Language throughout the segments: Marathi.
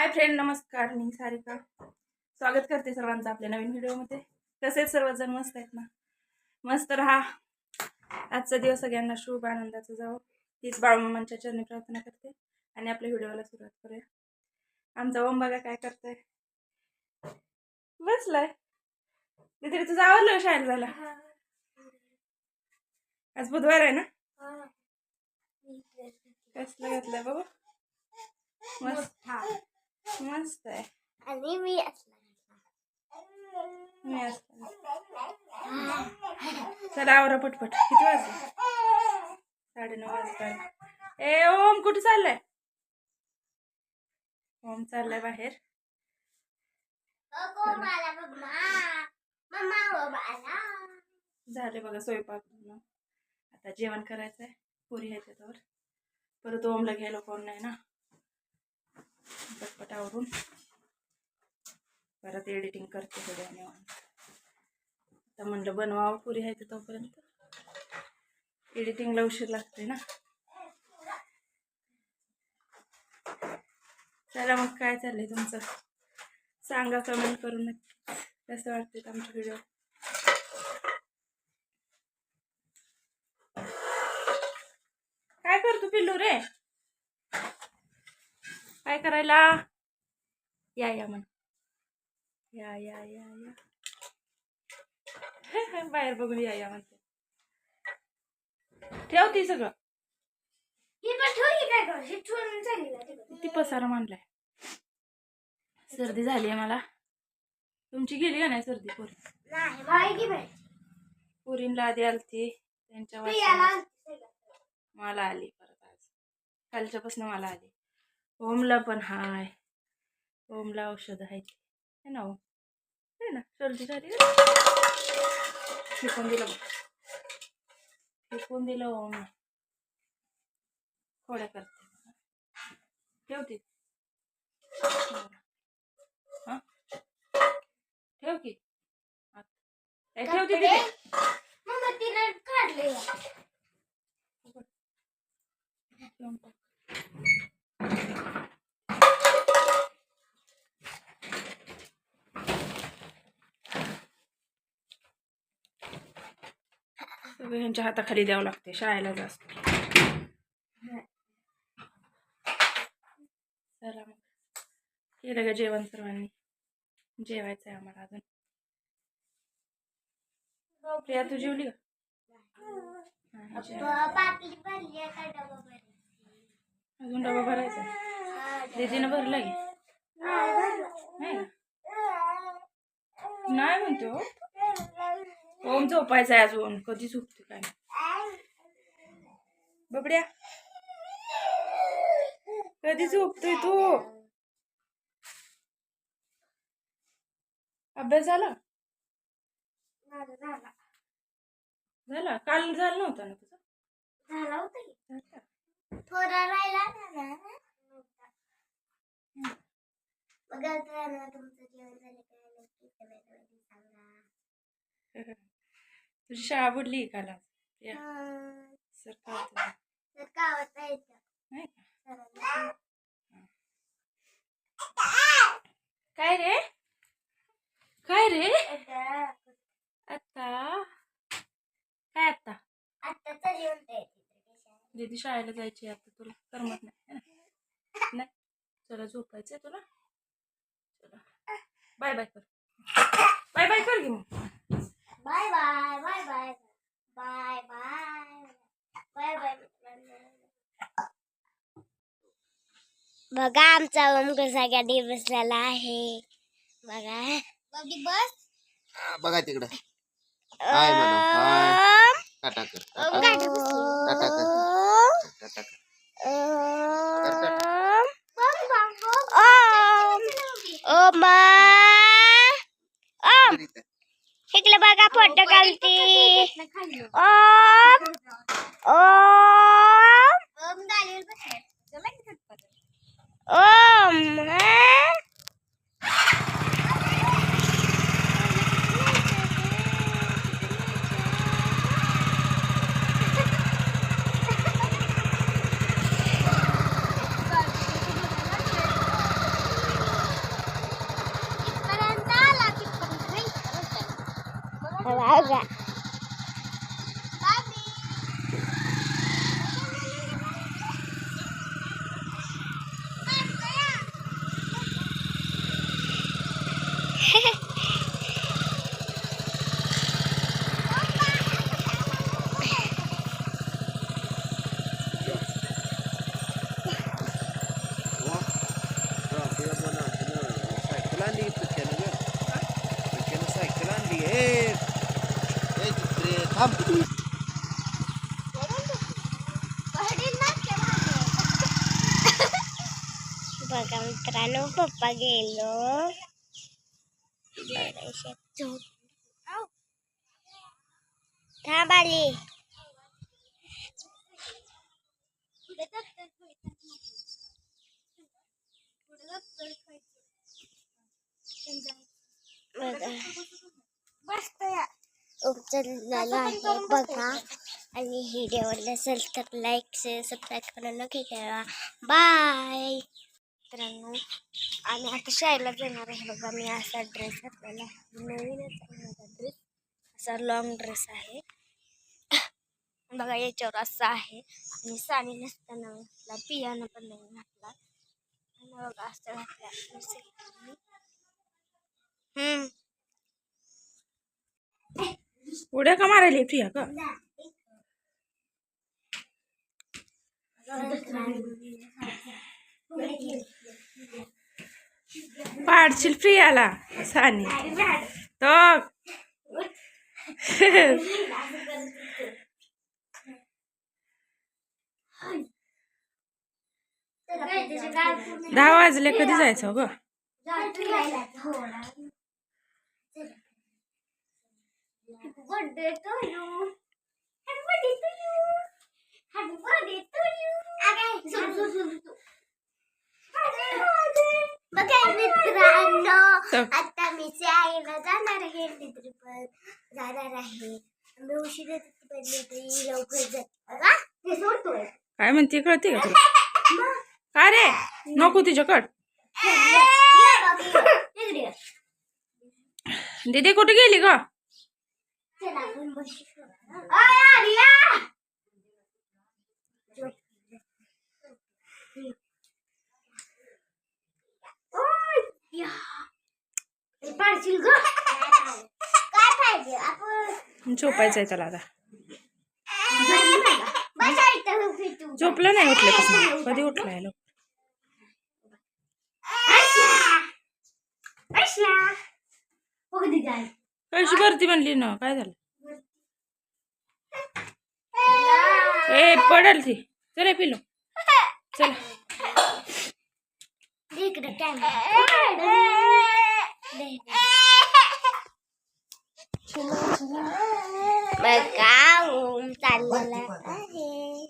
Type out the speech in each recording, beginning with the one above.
हाय फ्रेंड नमस्कार. मी सारिका. स्वागत करते सर्वांचं आपल्या नवीन व्हिडिओमध्ये. तसेच सर्वजण? मस्त आहेत ना? मस्त राहा. आजचा दिवस सगळ्यांना शुभ आनंदाचा जावं. तीच बाळमामांच्या चरणी प्रार्थना करते आणि आपल्या व्हिडिओला सुरुवात करूया. आमचा ओम बघा काय करताय? बसलाय. तिथे तुझं आवडलं शाळेत जायला? आज बुधवार आहे ना? कसलं घातलंय बघू. मस्त. मस्त आहे आणि मी असला मी असं चला आवरा पटपट. किती वाजले? साडेनऊ वाजता ए ओम कुठे चाललाय? ओम चाललाय बाहेर. झाले बघा स्वयंपाक. आता जेवण करायचंय. पुरी आहे त्याच्यावर. परत ओमला घ्यायला कोण नाही ना. पटपट आवरून परत एडिटिंग करते थोड्या निवांत आता म्हणलं बनवावं पुरी आहे तर तोपर्यंत. एडिटिंगला उशीर लागते ना. चला मग काय चाललंय तुमचं? सांगा कमेंट करून नक्की. कसं वाटते आमच्या व्हिडिओ काय करतो पिल्लू रे? करायला? या या म्हण. या या या या. बाहेर बघून या या म्हणते ठेव ती सगळं. ती पसारा मांडलाय. सर्दी झाली आहे मला. तुमची गेली का नाही सर्दी पोरी? पोरींला आधी आलती त्यांच्या मला आली परत आज. कालच्यापासून मला आली. ओमला पण हाय. ओमला औषध आहे है ना ओम है ना? सर्दी झाली फेकून दिलं फेकून दिलं ओम थोड्या करते. ठेवते. हा? ठेव की. ठेवते तिने काढले. ह्यांच्या हाताखाली द्यावं लागते शाळेला जास्त. चला मग. केलं का जेवण सर्वांनी. जेवायचं आहे आम्हाला अजून. प्रिया तू जेवली का? डबा अजून डबा भरायचा आहे. दीदीनं भरला की नाही म्हणतो हो. ओम झोपायचा आहे अजून. कधी झोपते काय बबड्या. कधी झोपतोय तू? अभ्यास झाला? झाला. काल झाला नव्हता ना तुझा? झाला होता. थोडा राहिला मग तुमचं जेवण झालं काय तुझी शाळा बुडली काल सर काय. काय रे? काय रे? आता. काय आता? दीदी शाळेला जायची आता तुला. करमत? नाही. चला झोपायचंय तुला. चला. बाय बाय कर. बाय बाय कर घे मग. Bye bye bye bye bye bye bye bye बघा आमचा ओम कसा गाडी बसलेला आहे. बघा. बघी बस. हा, बघा तिकडं. हाय म्हणा हाय. टाटा कर ओम. टाटा गाडी बसली. टाटा कर. ओम, टाटा कर ओम, ओम. इकडे बघा फोटो काढते ओम. ओम. ओम कुत्रा सायकल आणली ए ए, चित्रे, थांब बघा मित्रांनो पप्पा गेलो थांब आली बघा झालं आहे. बघा. आणि व्हिडिओ आवडला असेल तर लाईक शेअर सबस्क्राईब करून नक्की करा. बाय मित्रांनो आम्ही आता शाळेला जाणार आहे. बघा मी असा ड्रेस घातलेला आहे. नवीनच माझा ड्रेस असा लॉंग ड्रेस आहे. बघा याच्यावर असा आहे. आणि साडी नसताना घातला पियानं पण नाही घातला. आणि बघा असं घातला. हम्म. उड्या का मारायली प्रिया का? पाडशील प्रियाला सानी. तो. दहा वाजले कधी जायचं हो ग? Birthday to you. Happy birthday to you. Happy birthday to you. Okay, सुरू सुरू सुरू. बघा मित्रांनो आता मी शाळेला जाणार आहे पण जाणार आहे मी उशिरा पडले तरी लवकर जात सोडतोय काय म्हणते कळते का काय रे नको तिच्याकड दीदी कुठे गेली ग झोपायचंय त्याला आता. झोपलं नाही उठल्यापासून. कधी उठलाय? लोक अशा. अशा. बघ दे काय. कशी भरती म्हणली ना काय झालं? ए पडल ती. चला पिलो. चला. बघा ओम चाललेला आहे.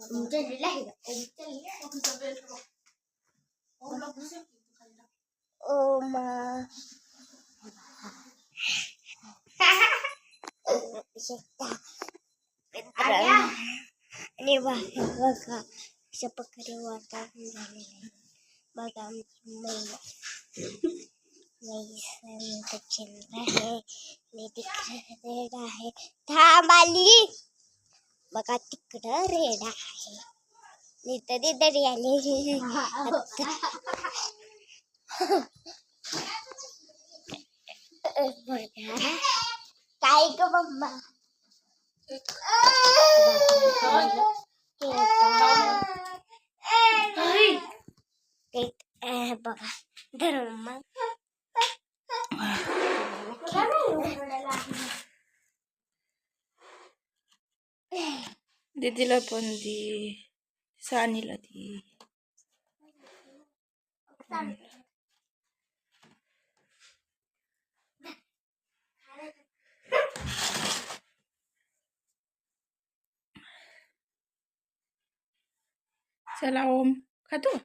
ओम चाललेला आहे का? ओम चाललेला आहे. ओम आणि बघा अशा प्रकारे वातावरण झालेलं आहे बघा मी रेड आहे थांब आली बघा तिकडं रेड आहे तिथं तरी आले बघा. काय ग मम्मा केक आहे बघा धर मम्मा दीदीला पण दी सानीला दी चला ओम खातो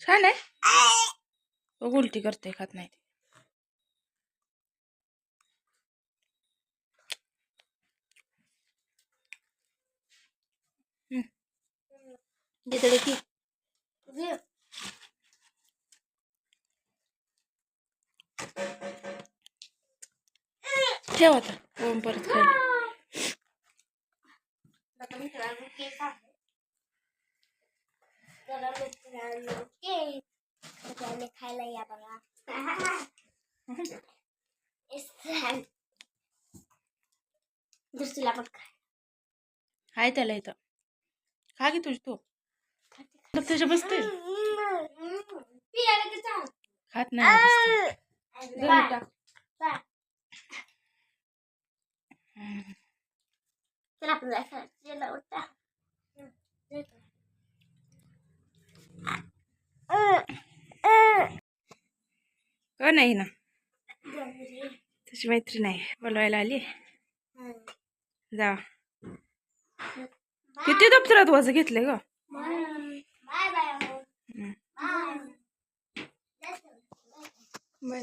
छान आहे उलटी करते खात नाही की. ठेवा आता. ओम परत खायला मित्रांनो केक आहे. तर मित्रांनो केक सगळ्यांनी खायला या बघा. इस- दुसरीला पण हाय त्याला इथं. खा की तुझी तू. त्याच्या बसते. खात नाही बसते. घरी टाक. चला आपण जायचं चला उठा का नाही ना? तशी मैत्री नाही बोलवायला आली जा किती दप्तरात वज घेतले ग? बाय